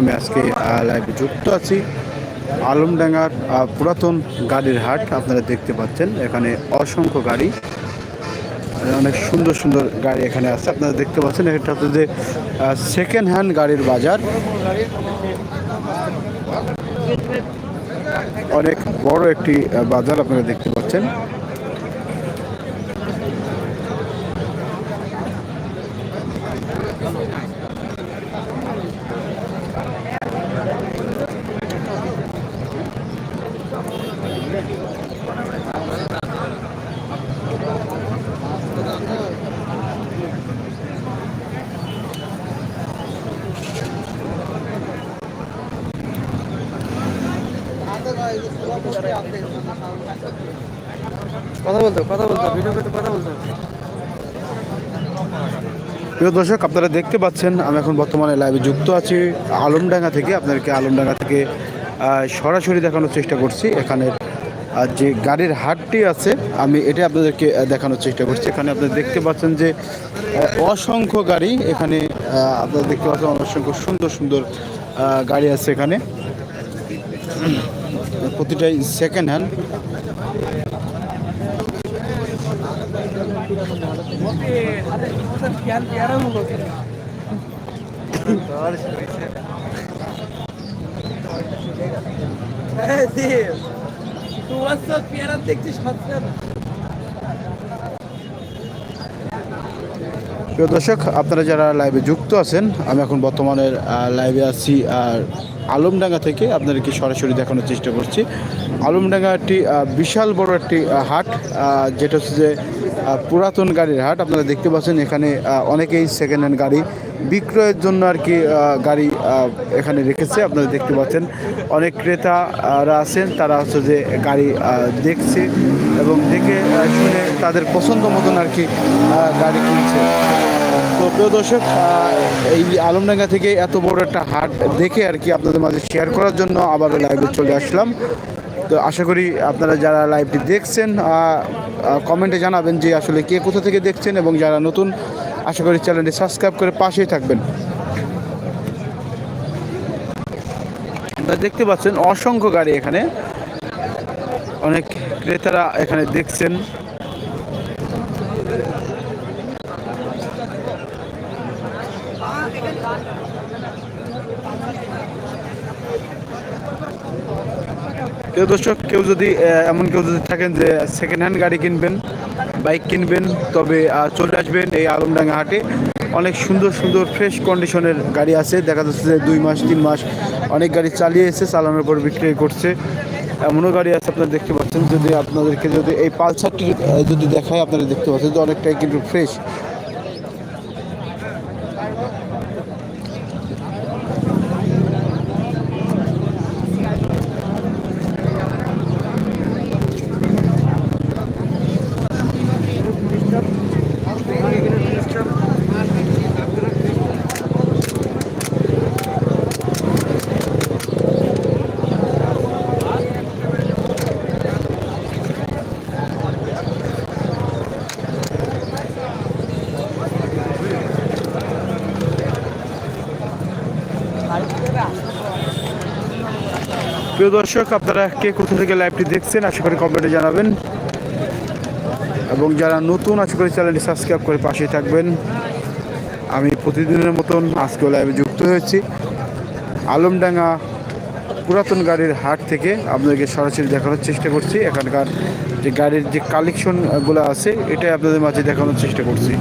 আমি আজকে লাইভে যুক্ত আছি। আলমডাঙ্গার পুরাতন গাড়ির হাট, আপনারা দেখতে পাচ্ছেন। এখানে অসংখ্য গাড়ি অনেক সুন্দর সুন্দর গাড়ি এখানে আছে। আপনারা দেখতে পাচ্ছেন, এটা হচ্ছে যে সেকেন্ড হ্যান্ড গাড়ির বাজার। অনেক বড় একটি বাজার আপনারা দেখতে পাচ্ছেন। কথা বলতো কথা বলতো ভিডিও করতে কথা বলতো। প্রিয় দর্শক, আপনারা দেখতে পাচ্ছেন, আমি এখন বর্তমানে লাইভে যুক্ত আছি। আলমডাঙ্গা থেকে আপনাদেরকে আলমডাঙ্গা থেকে সরাসরি দেখানোর চেষ্টা করছি। এখানে আহ, যে গাড়ির হাটটি আছে আমি এটা আপনাদেরকে দেখানোর চেষ্টা করছি। এখানে আপনারা দেখতে পাচ্ছেন যে অসংখ্য গাড়ি এখানে আপনারা দেখতে পাচ্ছেন অসংখ্য সুন্দর সুন্দর গাড়ি আছে এখানে। প্রতিটাই সেকেন্ড হ্যান্ড তোমার প্রিয় দর্শক, আপনারা যারা লাইভে যুক্ত আছেন, আমি এখন বর্তমানে লাইভে আছি, আর আলমডাঙ্গা থেকে আপনাদেরকে সরাসরি দেখানোর চেষ্টা করছি। আলমডাঙ্গা একটি বিশাল বড় একটি হাট যেটা হচ্ছে যে পুরাতন গাড়ির হাট, আপনারা দেখতে পাচ্ছেন এখানে অনেকেই সেকেন্ড হ্যান্ড গাড়ি বিক্রয়ের জন্য আর কি গাড়ি এখানে রেখেছে। আপনারা দেখতে পাচ্ছেন অনেক ক্রেতারা আছেন, তারা হচ্ছে যে গাড়ি দেখছে এবং দেখে শুনে তাদের পছন্দ মতন আর কি গাড়ি কিনছে। তো প্রিয় দর্শক এই আলমডাঙ্গা থেকে এত বড় একটা হাট দেখে আর কি আপনাদের মাঝে শেয়ার করার জন্য আবারও লাইভে চলে আসলাম। তো আশা করি আপনারা যারা লাইভটি দেখছেন কমেন্টে জানাবেন যে আসলে কে কোথা থেকে দেখছেন এবং যারা নতুন, আশা করি চ্যানেলটি সাবস্ক্রাইব করে পাশেই থাকবেন। আপনারা দেখতে পাচ্ছেন অসংখ্য গাড়ি এখানে। অনেক ক্রেতারা এখানে দেখছেন। কেউ দর্শক, কেউ যদি এমন কেউ যদি থাকেন যে সেকেন্ড হ্যান্ড গাড়ি কিনবেন বাইক কিনবেন, তবে চলে আসবেন এই আলমডাঙ্গা হাটে। অনেক সুন্দর সুন্দর ফ্রেশ কন্ডিশনের গাড়ি আছে। দেখা যাচ্ছে যে দুই মাস, তিন মাস অনেক গাড়ি চালিয়ে এসে চালানোর পর বিক্রি করছে। এমনও গাড়ি আছে, আপনারা দেখতে পাচ্ছেন। যদি আপনাদেরকে যদি এই পালসারটি যদি দেখায়, আপনারা দেখতে পাচ্ছেন যে অনেকটাই কিন্তু ফ্রেশ প্রিয় দর্শক, আপনারা কে কোথা থেকে লাইভটি দেখছেন, আশা করি কমেন্টে জানাবেন। এবং যারা নতুন, আশা করি চ্যানেলটি সাবস্ক্রাইব করে পাশে থাকবেন। আমি প্রতিদিনের মতন আজকে লাইভে যুক্ত হয়েছি। আলমডাঙ্গা পুরাতন গাড়ির হাট থেকে আপনাদেরকে সরাসরি দেখানোর চেষ্টা করছি। এখানকার যে গাড়ির যে কালেকশনগুলো আছে, এটাই আপনাদের মাঝে দেখানোর চেষ্টা করছি।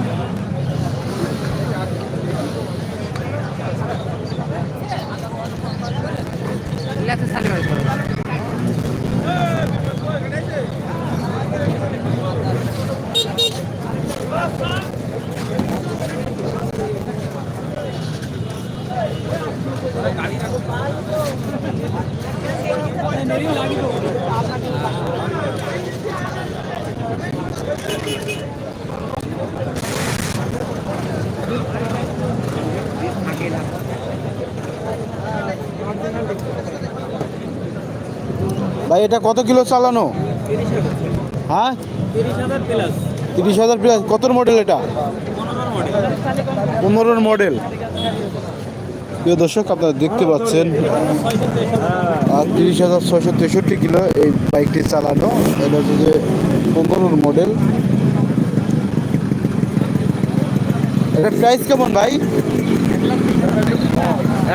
ভাই, এটা কত কিলো চালানো? হ্যাঁ? তিরিশ হাজার প্লাস কত মডেল এটা? পনেরোর মডেল প্রিয় দর্শক, আপনারা দেখতে পাচ্ছেন তিরিশ হাজার ছয়শো তেষট্টি কিলো এই বাইকটি চালানো। এটা হচ্ছে যে পনেরোর মডেল এটা প্রাইস কেমন ভাই?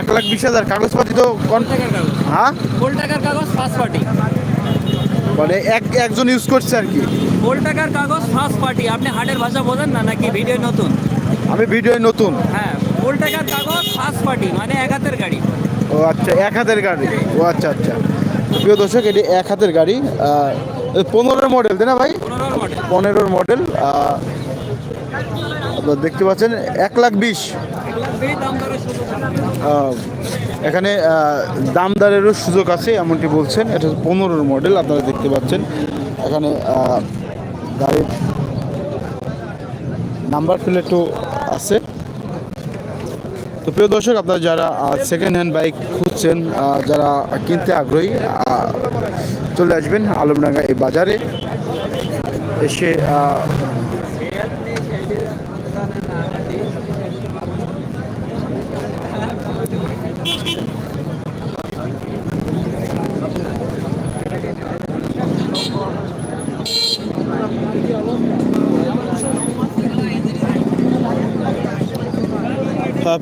এক লাখ বিশ হাজার। কাগজপাতি তো হ্যাঁ? টাকার কাগজ ফার্স্ট পার্টি মানে এক একজন ইউজ করছে আর কি। ফুল টাকার কাগজ ফার্স্ট পার্টি আপনি হাটের ভাষা বোঝেন না নাকি ভিডিও নতুন? আমি ভিডিও নতুন। হ্যাঁ ফুল টাকার কাগজ ফার্স্ট পার্টি মানে এক হাতের গাড়ি। ও আচ্ছা এক হাতের গাড়ি। ও আচ্ছা আচ্ছা। প্রিয় দর্শক এটি এক হাতের গাড়ি। পনেরোর মডেল তাই না ভাই? পনেরোর মডেল পনেরোর মডেল আপনারা দেখতে পাচ্ছেন, এক লাখ বিশ। এখানে দামদারেরও সুযোগ আছে, এমনটি বলছেন। এটা পনেরোর মডেল, আপনারা দেখতে পাচ্ছেন। এখানে গাড়ির নাম্বার প্লেটও আছে। তো প্রিয় দর্শক, আপনারা যারা সেকেন্ড হ্যান্ড বাইক খুঁজছেন যারা কিনতে আগ্রহী চলে আসবেন আলমডাঙ্গা এই বাজারে। এসে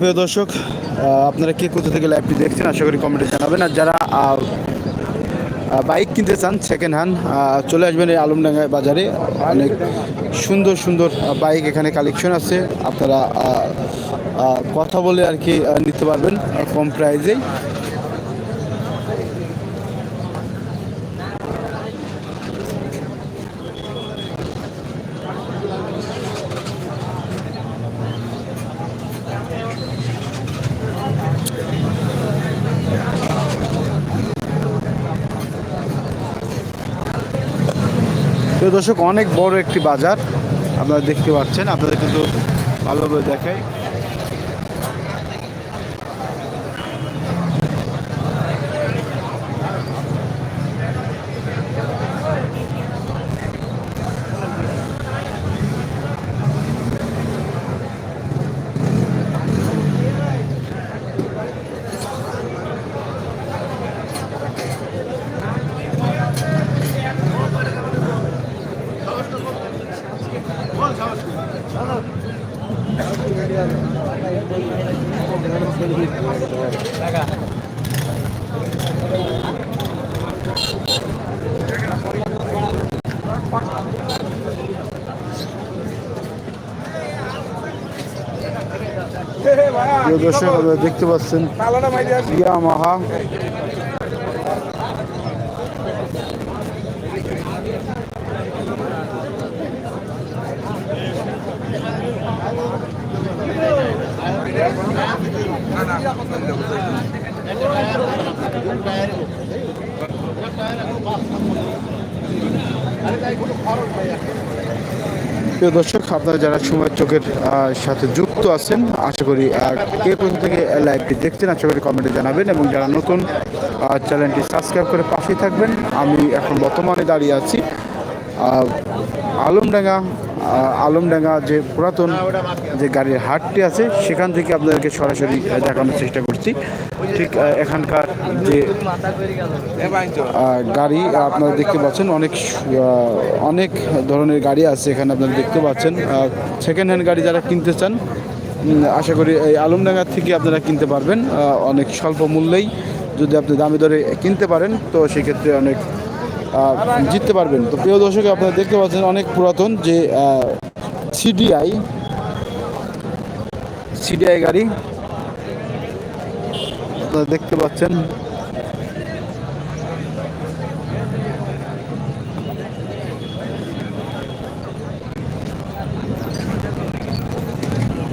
প্রিয় দর্শক আপনারা কে কোথা থেকে লাইভটি দেখছেন আশা করি কমেন্টে জানাবেন। আর যারা বাইক কিনতে চান সেকেন্ড হ্যান্ড চলে আসবেন এই আলমডাঙ্গা বাজারে। অনেক সুন্দর সুন্দর বাইক এখানে কালেকশন আছে। আপনারা কথা বলে আর কি নিতে পারবেন, কম প্রাইজেই প্রিয় দর্শক অনেক বড় একটি বাজার। আপনারা দেখতে পাচ্ছেন আপনাদের কিন্তু ভালোভাবে দেখাই প্রিয় দর্শক আপনারা দেখতে পাচ্ছেন ইয়ামাহা প্রিয় দর্শক, আপনারা যারা সময় চোখের সাথে যুক্ত আছেন, আশা করি কে কোথা থেকে লাইভটি দেখছেন। আশা করি কমেন্টে জানাবেন এবং যারা নতুন চ্যানেলটি সাবস্ক্রাইব করে পাশেই থাকবেন। আমি এখন বর্তমানে দাঁড়িয়ে আছি আলমডাঙ্গা আলমডাঙ্গা যে পুরাতন যে গাড়ির হাটটি আছে, সেখান থেকে আপনাদেরকে সরাসরি দেখানোর চেষ্টা করছি। ঠিক এখানকার যে গাড়ি, আপনারা দেখতে পাচ্ছেন, অনেক অনেক ধরনের গাড়ি আছে এখানে আপনারা দেখতে পাচ্ছেন। সেকেন্ড হ্যান্ড গাড়ি যারা কিনতে চান আশা করি এই আলমডাঙ্গা থেকে আপনারা কিনতে পারবেন। অনেক স্বল্প মূল্যেই যদি আপনি দামি দরে কিনতে পারেন, তো সেক্ষেত্রে অনেক জিততে পারবেন। তো প্রিয় দর্শক, আপনারা দেখতে পাচ্ছেন অনেক পুরাতন যে সিডিআই সিডিআই গাড়ি। আপনারা দেখতে পাচ্ছেন।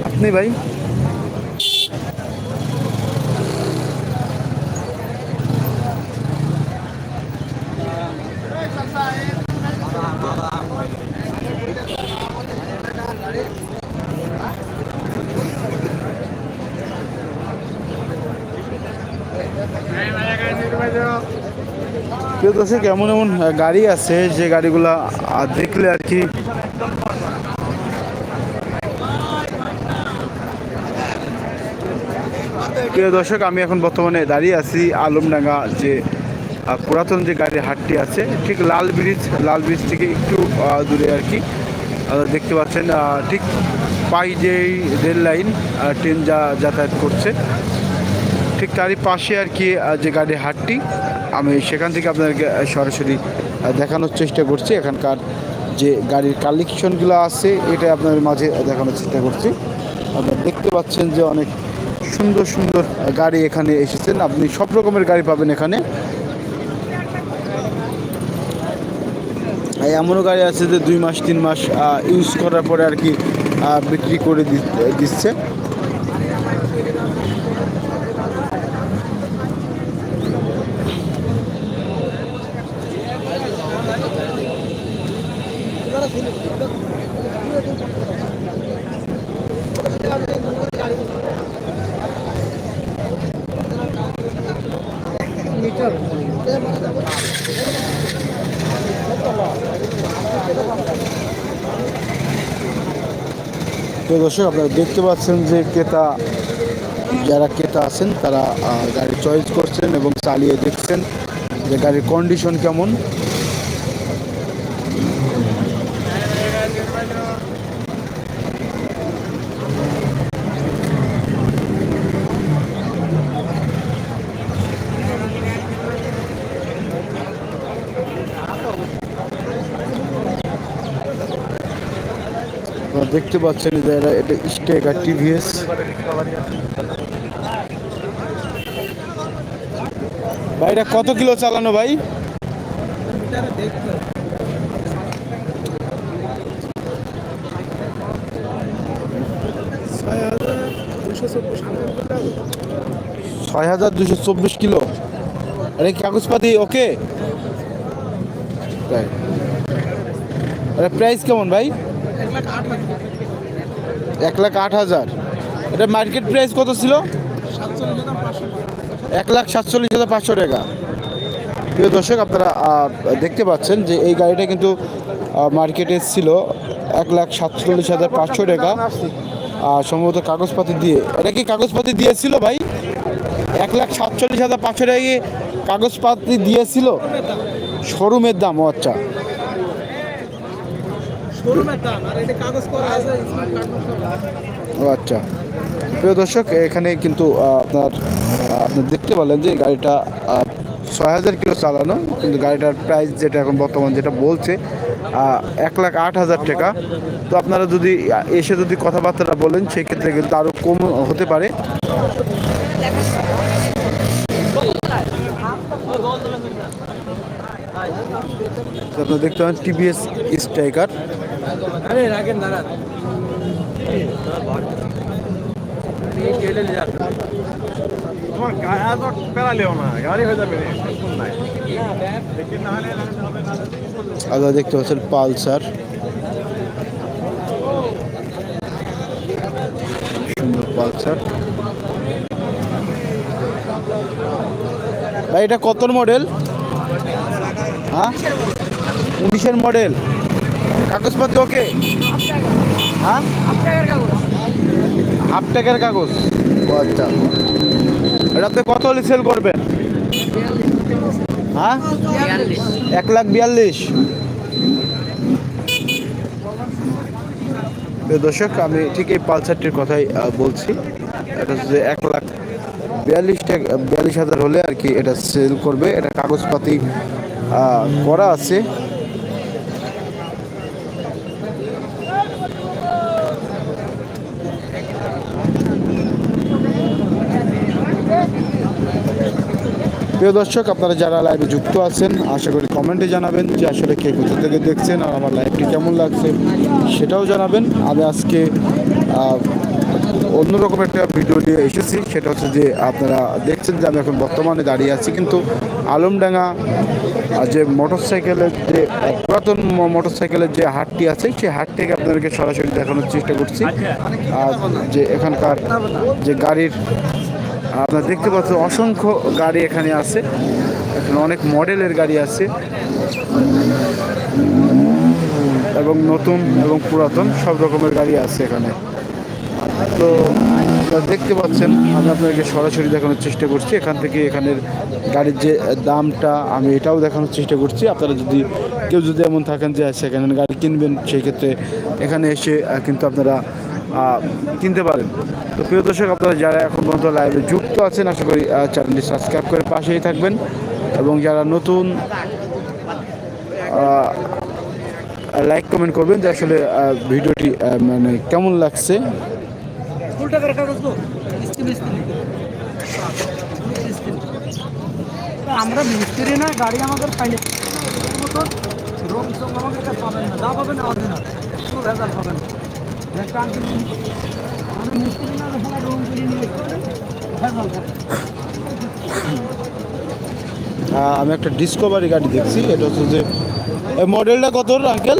আপনি ভাই? প্রিয় দর্শক, এমন এমন গাড়ি আছে, যে গাড়িগুলা দেখলে আর কি প্রিয় দর্শক, আমি এখন বর্তমানে দাঁড়িয়ে আছি আলমডাঙ্গা যে পুরাতন যে গাড়ির হাটটি আছে, ঠিক লাল ব্রিজ লাল ব্রিজ থেকে একটু দূরে আর কি। দেখতে পাচ্ছেন ঠিক পাই যেই রেল লাইন ট্রেন যা যাতায়াত করছে, ঠিক তারই পাশে আর কি যে গাড়ির হাটটি। আমি সেখান থেকে আপনাদেরকে সরাসরি দেখানোর চেষ্টা করছি। এখানকার যে গাড়ির কালেকশনগুলো আছে, এটা আপনাদের মাঝে দেখানোর চেষ্টা করছি। আপনারা দেখতে পাচ্ছেন যে অনেক সুন্দর সুন্দর গাড়ি এখানে এসেছেন। আপনি সব রকমের গাড়ি পাবেন এখানে। এমনও গাড়ি আছে যে দুই মাস, তিন মাস ইউজ করার পরে আর কি বিক্রি করে দিচ্ছে। তো দর্শক, আপনারা দেখতে পাচ্ছেন যে ক্রেতা, যারা ক্রেতা আছেন, তারা গাড়ি চয়েস করছেন এবং চালিয়ে দেখছেন যে গাড়ির কন্ডিশন কেমন। দেখতে পাচ্ছেন যে এটা স্টেকার টিভিএস। ভাই, এটা কত কিলো চালানো ভাই? ছয় হাজার দুশো চব্বিশ কিলো। আরে, কাগজপাতি, ওকে। প্রাইস কেমন ভাই? এক লাখ আট হাজার। এটা মার্কেট প্রাইস কত ছিল? এক লাখ সাতচল্লিশ হাজার পাঁচশো টাকা। প্রিয় দর্শক আপনারা দেখতে পাচ্ছেন যে এই গাড়িটা কিন্তু মার্কেটে ছিল এক লাখ সাতচল্লিশ হাজার পাঁচশো টাকা। আহ, সম্ভবত কাগজপাতি দিয়ে এটা কি কাগজপাতি দিয়েছিল ভাই? এক লাখ সাতচল্লিশ হাজার পাঁচশো টাকা কাগজপাতি দিয়েছিল? শোরুমের দাম ও আচ্ছা। ও আচ্ছা। প্রিয় দর্শক, এখানে কিন্তু আপনার আপনি দেখতে পেলেন যে গাড়িটা ছয় হাজার কিলো চালানো, কিন্তু গাড়িটার প্রাইস যেটা এখন বর্তমান যেটা বলছে এক লাখ আট হাজার টাকা। তো আপনারা যদি এসে যদি কথাবার্তা বলেন, সেক্ষেত্রে কিন্তু আরও কম হতে পারে। আপনারা দেখতে পাবেন টিভিএস স্ট্রাইকার আরে তো না গাড়ি হয়ে যাবে হবে না আপনারা দেখতে পাচ্ছেন পালসার। সুন্দর পালসার। ভাই এটা কত মডেল? হ্যাঁ? উনিশের মডেল। কাগজপত্র ওকে? হ্যাঁ? হাফ টাকার কাগজ। আচ্ছা। এটাতে কত হলে সেল করবেন? হ্যাঁ? এক লাখ বিয়াল্লিশ। দর্শক, আমি ঠিক এই পালসারটির কথাই বলছি। এটা হচ্ছে এক লাখ বিয়াল্লিশ টাকা, বিয়াল্লিশ হাজার হলে আর কি এটা সেল করবে। এটা কাগজপাতি করা আছে। প্রিয় দর্শক আপনারা যারা লাইভে যুক্ত আছেন আশা করি কমেন্টে জানাবেন যে আসলে কে কোথা থেকে দেখছেন আর আমার লাইভটি কেমন লাগছে সেটাও জানাবেন। আমি আজকে অন্যরকম একটা ভিডিও নিয়ে এসেছি। সেটা হচ্ছে যে আপনারা দেখছেন যে আমি এখন বর্তমানে দাঁড়িয়ে আছি কিন্তু আলমডাঙ্গা যে মোটরসাইকেলের যে আহ, পুরাতন মোটরসাইকেলের যে হাটটি আছে সেই হাট থেকে আপনাদেরকে সরাসরি দেখানোর চেষ্টা করছি। আর যে এখানকার যে গাড়ির আপনারা দেখতে পাচ্ছেন অসংখ্য গাড়ি এখানে আছে। এখানে অনেক মডেলের গাড়ি আছে। এবং নতুন এবং পুরাতন সব রকমের গাড়ি আছে এখানে। তো দেখতে পাচ্ছেন, আমি আপনাদেরকে সরাসরি দেখানোর চেষ্টা করছি। এখান থেকে এখানের গাড়ির যে দামটা, আমি এটাও দেখানোর চেষ্টা করছি। আপনারা যদি কেউ যদি এমন থাকেন যে হ্যান্ড গাড়ি কিনবেন, সেই ক্ষেত্রে এখানে এসে কিন্তু আপনারা কিনতে পারেন। তো প্রিয় দর্শক, আপনারা যারা এখন পর্যন্ত লাইভে যুক্ত আছেন, আশা করি চ্যানেলটি সাবস্ক্রাইব করে পাশেই থাকবেন এবং যারা নতুন লাইক কমেন্ট করবেন যে আসলে ভিডিওটি মানে কেমন লাগছে। আমরা মিস্ত্রি না, গাড়ি আমাদের রোগ আমাদের পাবেন না পাবেন না পাবেন না। আমি একটা ডিসকভারি গাড়ি দেখছি এটা হচ্ছে যে এই মডেলটা কত আঙ্কেল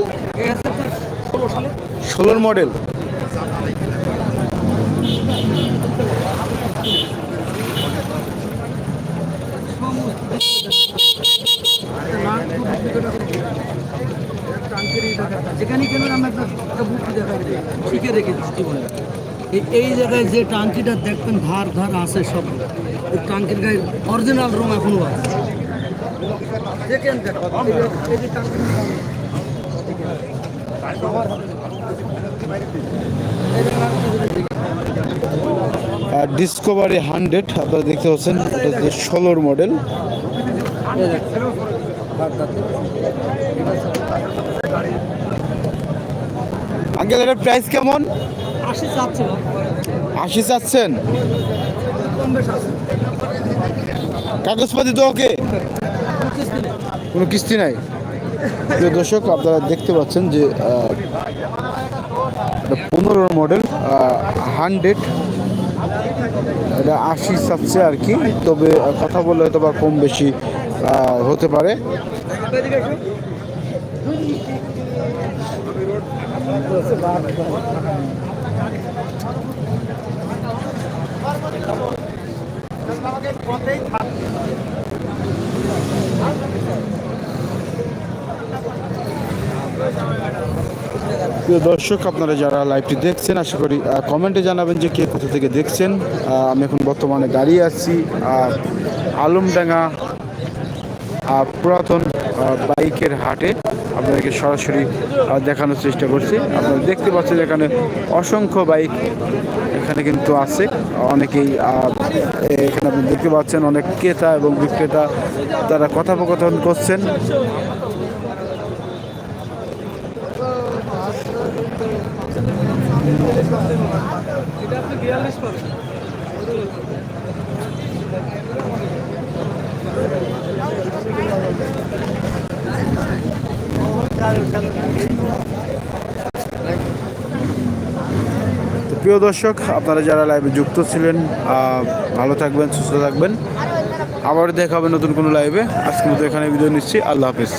ষোলোর মডেল যেখানে কেন আমি একটা একটা বুক দেখা শিখে রেখে জীবনে এই- জায়গায় যে টাঙ্কিটা দেখবেন ধার ধার আছে সব। ওই টাঙ্কির গায়ে অরিজিনাল রুম এখনও আছে। দেখেন। ডিসকভারি হান্ড্রেড আপনারা দেখতে পাচ্ছেন ষোলোর মডেল এই দেখেন। ধার ধার। আঙ্কেল এটার প্রাইস কেমন? আশি চাচ্ছেন। কাগজপাতি তো ওকে? কোনো কিস্তি নাই? দর্শক আপনারা দেখতে পাচ্ছেন যে পনেরো মডেল হান্ড্রেড এটা আশি চাচ্ছে আর কি তবে কথা বললে হয়তো বা কম বেশি হতে পারে এদিকে এসো। প্রিয় দর্শক, আপনারা যারা লাইভটি দেখছেন, আশা করি কমেন্টে জানাবেন যে কে কোথা থেকে দেখছেন। আমি এখন বর্তমানে দাঁড়িয়ে আছি আলমডাঙ্গা পুরাতন বাইকের হাটে। আপনাদেরকে সরাসরি দেখানোর চেষ্টা করছি। আপনারা দেখতে পাচ্ছেন এখানে অসংখ্য বাইক এখানে কিন্তু আছে। অনেকেই এখানে আপনি দেখতে পাচ্ছেন অনেক ক্রেতা এবং বিক্রেতা তারা কথোপকথন করছেন। তো প্রিয় দর্শক, আপনারা যারা লাইভে যুক্ত ছিলেন ভালো থাকবেন, সুস্থ থাকবেন। আবার দেখাবেন নতুন কোনো লাইভে আজকে মতো এখানে বিদায় নিচ্ছি। আল্লাহ হাফিজ।